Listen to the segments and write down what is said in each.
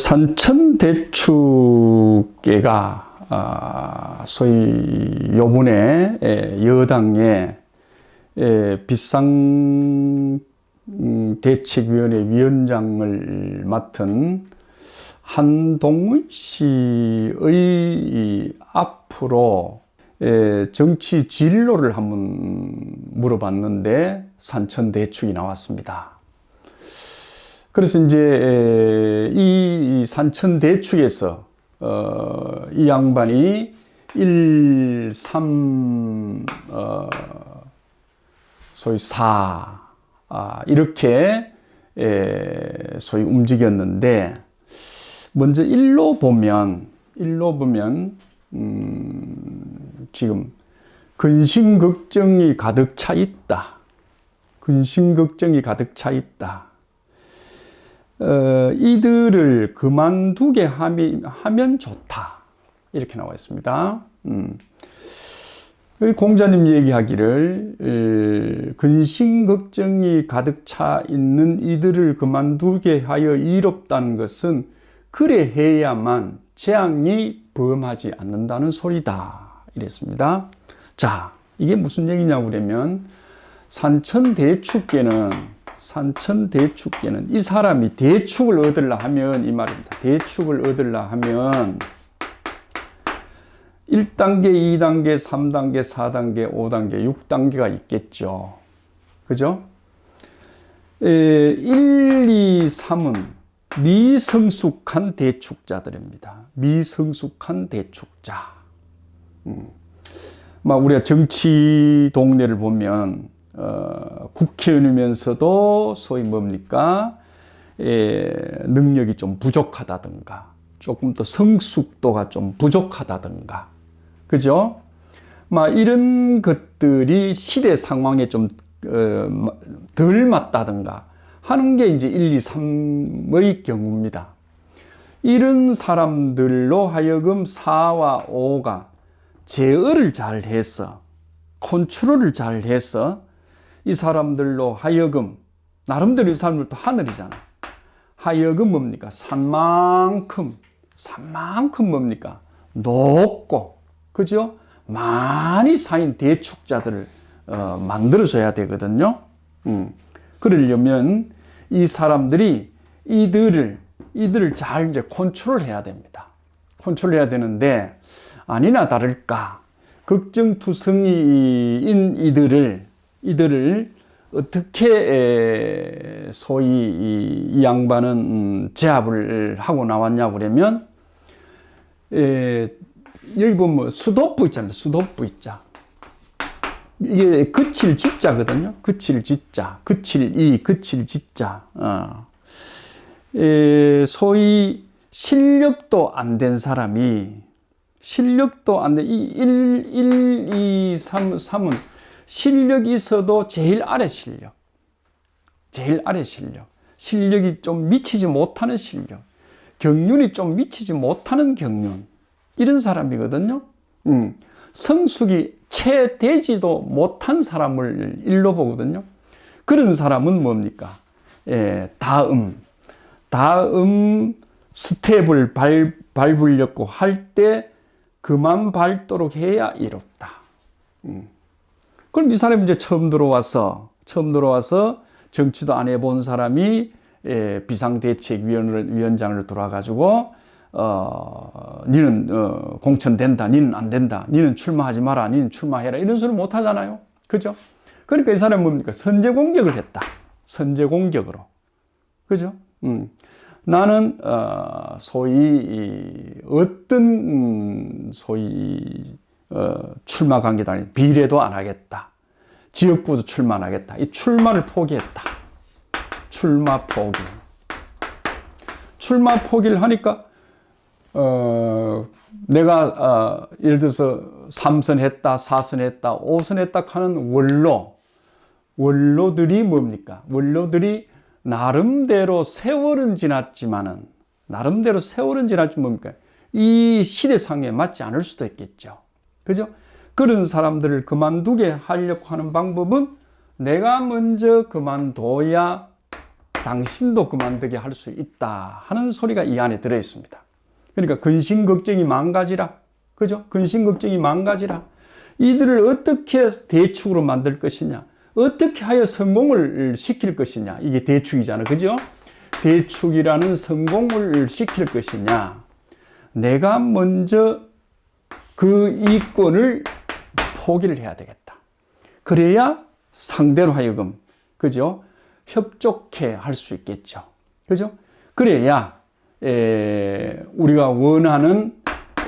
산천 대축계가 아, 소위 요번에 에, 여당의 에, 비상 음, 대책위원회 위원장을 맡은 한동훈 씨의 이 앞으로 에, 정치 진로를 한번 물어봤는데 산천 대축이 나왔습니다. 그래서 이제 에, 이 산천 대축에서 어, 이 양반이 1, 3, 어, 소위 4, 아, 이렇게 에, 소위 움직였는데 먼저 1로 보면 1로 보면 음, 지금 근심 걱정이 가득 차 있다. 근심 걱정이 가득 차 있다. 어, 이들을 그만두게 하미, 하면 좋다. 이렇게 나와 있습니다. 음. 공자님 얘기하기를 에, 근심 걱정이 가득 차 있는 이들을 그만두게 하여 이롭다는 것은 그래 해야만 재앙이 범하지 않는다는 소리다. 이랬습니다. 자, 이게 무슨 얘기냐고 그러면 산천 대축계는 산천 대축계는 이 사람이 대축을 얻으려 하면 이 말입니다. 대축을 얻으려 하면 1단계, 2단계, 3단계, 4단계, 5단계, 6단계가 있겠죠. 그죠? 에, 1, 2, 3은 미성숙한 대축자들입니다. 미성숙한 대축자. 음. 막 우리가 정치 동네를 보면 어, 국회의원이면서도 소위 뭡니까? 에, 능력이 좀 부족하다든가, 조금 더 성숙도가 좀 부족하다든가, 그죠? 막 이런 것들이 시대 상황에 좀, 어, 덜 맞다든가 하는 게 이제 1, 2, 3의 경우입니다. 이런 사람들로 하여금 4와 5가 제어를 잘 해서, 컨트롤을 잘 해서 이 사람들로 하여금 나름대로 이 사람들도 하늘이잖아. 하여금 뭡니까? 산만큼 산만큼 뭡니까? 높고 그죠? 많이 쌓인 대축자들을 어, 만들어줘야 되거든요. 음. 그러려면 이 사람들이 이들을 이들을 잘 이제 컨트롤해야 됩니다. 컨트롤해야 되는데 아니나 다를까 걱정투성이인 이들을 이들을 어떻게 소위 이 양반은 음, 제압을 하고 나왔냐 그러면 여기 보면 뭐 수도부 있잖아요. 수도부 있자. 이게 그칠 짓자거든요. 그칠 짓자, 그칠 이, 그칠 짓자. 어. 소위 실력도 안 된 사람이 실력도 안 돼. 이 1, 1, 2, 3, 3은 실력이 있어도 제일 아래 실력. 제일 아래 실력. 실력이 좀 미치지 못하는 실력. 경륜이 좀 미치지 못하는 경륜. 이런 사람이거든요. 음. 성숙이 채 되지도 못한 사람을 일로 보거든요. 그런 사람은 뭡니까? 예, 다음. 다음 스텝을 밟, 밟으려고 할 때 그만 밟도록 해야 이롭다. 음. 그럼 이 사람이 이제 처음 들어와서, 처음 들어와서 정치도 안 해본 사람이 예, 비상대책위원장을 들어와가지고, 어, 니는, 어, 공천된다, 니는 안 된다, 니는 출마하지 마라, 니는 출마해라, 이런 소리 못 하잖아요. 그죠? 그러니까 이 사람은 뭡니까? 선제 공격을 했다. 선제 공격으로. 그죠? 음. 나는, 어, 소위, 어떤, 음, 소위, 어, 출마 관계도 아닌 비례도 안 하겠다. 지역구도 출마 안 하겠다. 이 출마를 포기했다. 출마 포기. 출마 포기를 하니까 어, 내가 어, 예를 들어서 3선 했다, 4선 했다, 5선 했다 하는 원로 원로들이 뭡니까? 원로들이 나름대로 세월은 지났지만은 나름대로 세월은 지났지 뭡니까? 이 시대상에 맞지 않을 수도 있겠죠. 그죠? 그런 사람들을 그만두게 하려고 하는 방법은 내가 먼저 그만둬야 당신도 그만두게 할 수 있다 하는 소리가 이 안에 들어 있습니다. 그러니까 근심 걱정이 망가지라. 그죠? 근심 걱정이 망가지라. 이들을 어떻게 대축으로 만들 것이냐? 어떻게 하여 성공을 시킬 것이냐? 이게 대축이잖아. 그죠? 대축이라는 성공을 시킬 것이냐? 내가 먼저 그 이권을 포기를 해야 되겠다. 그래야 상대로 하여금, 그죠? 협족해 할수 있겠죠. 그죠? 그래야, 에, 우리가 원하는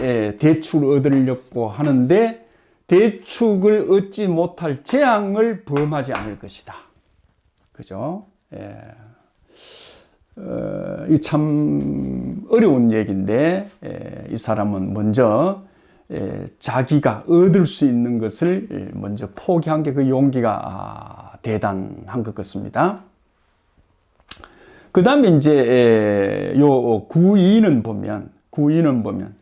에, 대축을 얻으려고 하는데 대축을 얻지 못할 재앙을 범하지 않을 것이다. 그죠? 예. 어, 이참 어려운 얘기인데, 에, 이 사람은 먼저 에, 자기가 얻을 수 있는 것을 먼저 포기한 게 그 용기가 아, 대단한 것 같습니다. 그 다음에 이제, 에, 요 구이는 보면, 구이는 보면,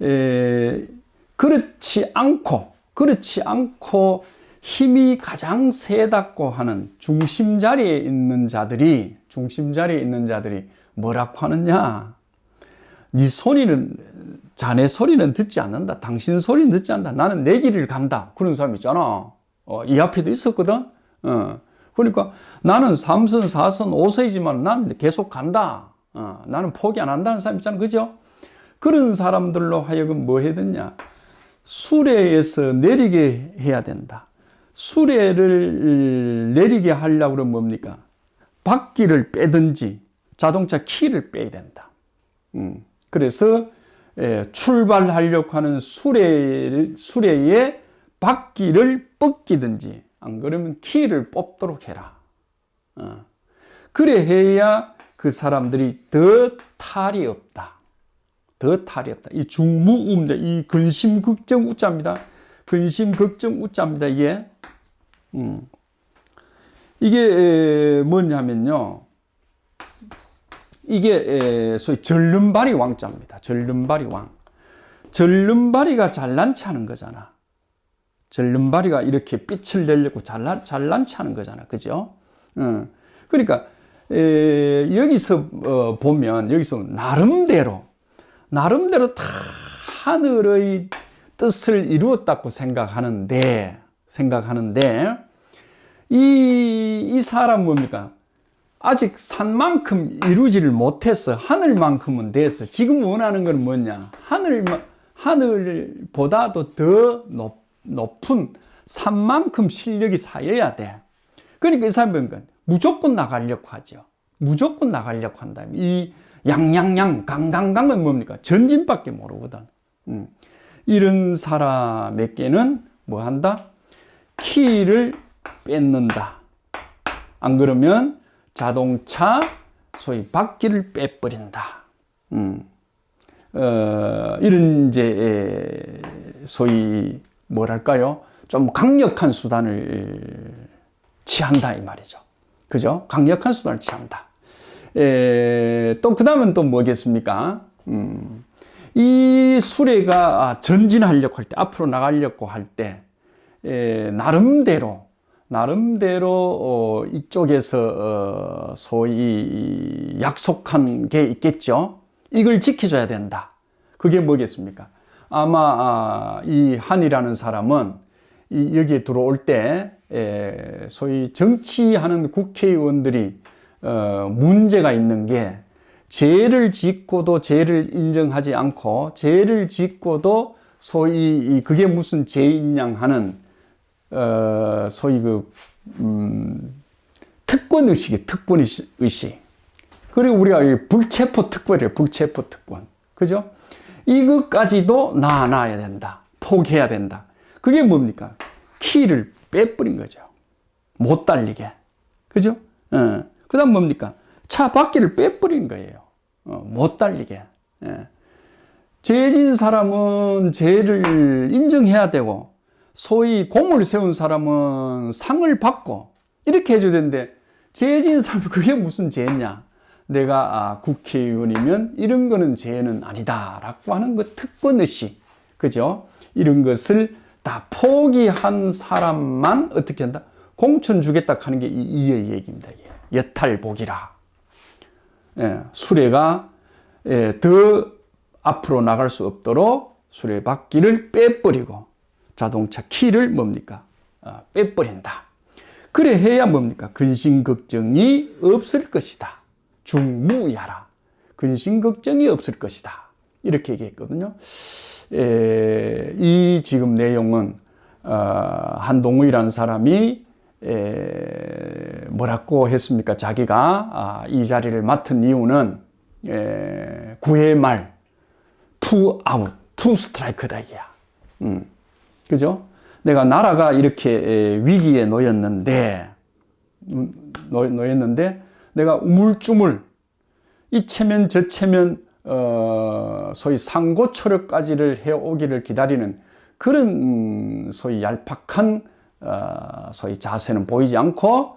에, 그렇지 않고, 그렇지 않고 힘이 가장 세다고 하는 중심 자리에 있는 자들이, 중심 자리에 있는 자들이 뭐라고 하느냐? 네 소리는, 자네 소리는 듣지 않는다. 당신 소리는 듣지 않는다. 나는 내 길을 간다. 그런 사람 있잖아. 어, 이 앞에도 있었거든. 어. 그러니까 나는 3선, 4선, 5선이지만 난 계속 간다. 어, 나는 포기 안 한다는 사람 있잖아. 그죠? 그런 사람들로 하여금 뭐 해야 되냐? 수레에서 내리게 해야 된다. 수레를 내리게 하려고 그러면 뭡니까? 바퀴를 빼든지 자동차 키를 빼야 된다. 음, 그래서 예, 출발하려고 하는 수레, 수레의 바퀴를 뻗기든지 안 그러면 키를 뽑도록 해라. 어. 그래 해야 그 사람들이 더 탈이 없다. 더 탈이 없다. 이 중무음자, 이 근심 걱정 우자입니다. 근심 걱정 우자입니다. 이게 음. 이게 뭐냐면요. 이게 소위 절름발이 왕자입니다. 절름발이 왕. 절름발이가 잘난치 하는 거잖아. 절름발이가 이렇게 빛을 내려고 잘난, 잘난치 하는 거잖아. 그죠? 어. 그러니까, 에, 여기서 어, 보면, 여기서 나름대로, 나름대로 다 하늘의 뜻을 이루었다고 생각하는데, 생각하는데, 이, 이 사람 뭡니까? 아직 산만큼 이루지를 못했어. 하늘만큼은 됐어. 지금 원하는 건 뭐냐? 하늘, 하늘보다도 더 높, 높은 산만큼 실력이 쌓여야 돼. 그러니까 이 사람은 무조건 나가려고 하죠. 무조건 나가려고 한다. 이 양양양, 강강강은 뭡니까? 전진밖에 모르거든. 음. 이런 사람에게는 뭐 한다? 키를 뺏는다. 안 그러면 자동차 소위 바퀴를 빼버린다. 음. 어, 이런 이제 소위 뭐랄까요? 좀 강력한 수단을 취한다 이 말이죠. 그죠? 강력한 수단을 취한다. 또그 다음은 또 뭐겠습니까? 음, 이 수레가 전진하려고 할 때, 앞으로 나가려고 할 때, 에, 나름대로 나름대로 어, 이쪽에서 어, 소위 약속한 게 있겠죠. 이걸 지켜줘야 된다. 그게 뭐겠습니까? 아마 아, 이 한이라는 사람은 이, 여기에 들어올 때 에, 소위 정치하는 국회의원들이 어, 문제가 있는 게 죄를 짓고도 죄를 인정하지 않고 죄를 짓고도 소위 그게 무슨 죄인 양 하는 어, 소위 그, 음, 특권 의식이 특권 의식. 그리고 우리가 불체포 특권이에요. 불체포 특권. 그죠? 이것까지도 놔놔야 된다. 포기해야 된다. 그게 뭡니까? 키를 빼버린 거죠. 못 달리게. 그죠? 어. 그 다음 뭡니까? 차 바퀴를 빼버린 거예요. 어, 못 달리게. 예. 죄진 사람은 죄를 인정해야 되고, 소위 공을 세운 사람은 상을 받고 이렇게 해줘야 되는데 죄진 사람 그게 무슨 죄냐? 내가 아, 국회의원이면 이런 거는 죄는 아니다 라고 하는 그 특권의식, 그죠? 이런 것을 다 포기한 사람만 어떻게 한다? 공천 주겠다 하는 게 이, 이 얘기입니다. 이게. 여탈복이라. 예, 수레가 예, 더 앞으로 나갈 수 없도록 수레바퀴를 빼버리고 자동차 키를 뭡니까? 어, 빼버린다. 그래 해야 뭡니까? 근심 걱정이 없을 것이다. 중무야라. 근심 걱정이 없을 것이다. 이렇게 얘기했거든요. 에, 이 지금 내용은 어, 한동우이라는 사람이 에, 뭐라고 했습니까? 자기가 아, 이 자리를 맡은 이유는 에, 9회 말 투 아웃, 투 스트라이크다 이야. 음. 그죠? 내가 나라가 이렇게 에, 위기에 놓였는데 음, 놓, 놓였는데 내가 우물쭈물 이 체면 저 체면 어, 소위 상고초려까지를 해오기를 기다리는 그런 음, 소위 얄팍한 어, 소위 자세는 보이지 않고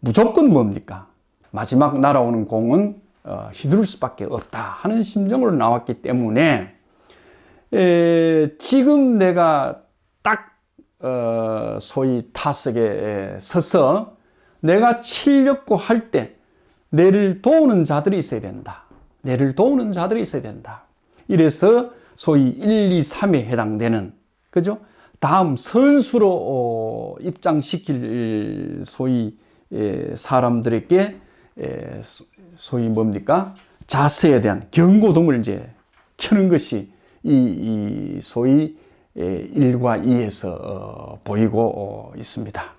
무조건 뭡니까? 마지막 날아오는 공은 어, 휘두를 수밖에 없다 하는 심정으로 나왔기 때문에 에, 지금 내가 딱 어, 소위 타석에 서서 내가 치려고 할 때 내를 도우는 자들이 있어야 된다. 내를 도우는 자들이 있어야 된다. 이래서 소위 1, 2, 3에 해당되는 그죠? 다음 선수로 어, 입장시킬 소위 에, 사람들에게 에, 소위 뭡니까? 자세에 대한 경고등을 이제 켜는 것이 이, 이 소위 에, 1과 2에서 어, 보이고 어, 있습니다.